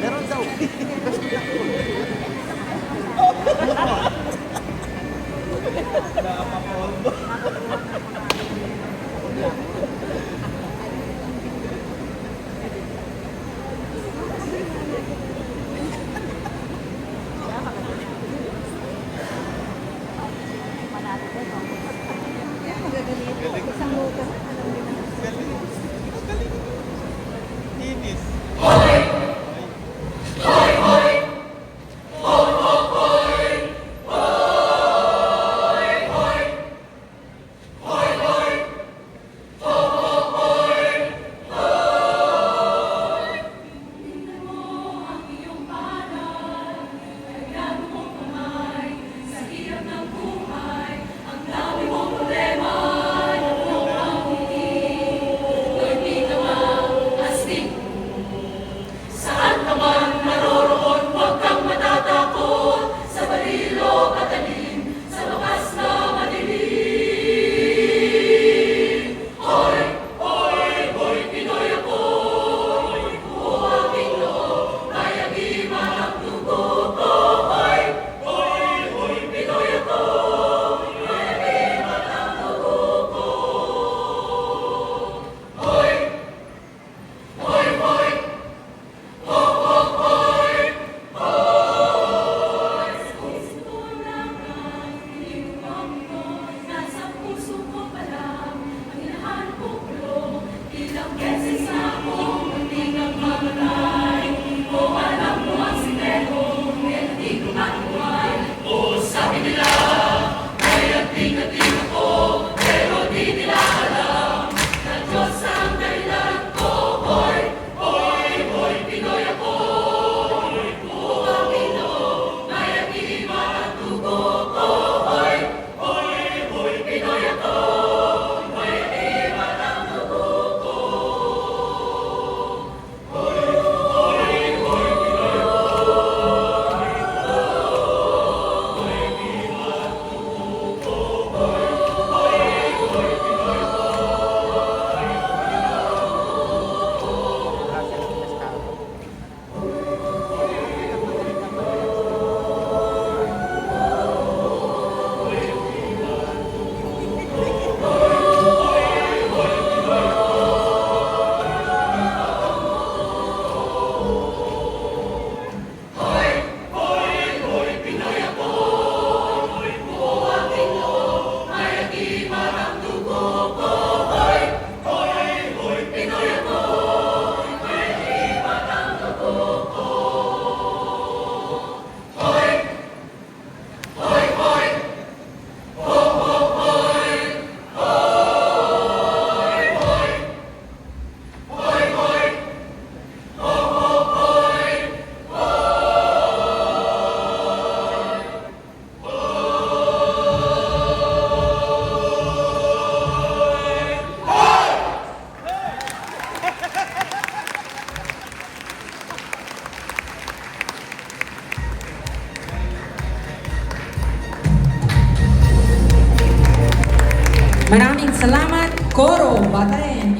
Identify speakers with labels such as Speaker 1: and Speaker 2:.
Speaker 1: Meron daw.
Speaker 2: Maraming salamat, Koro Batayan.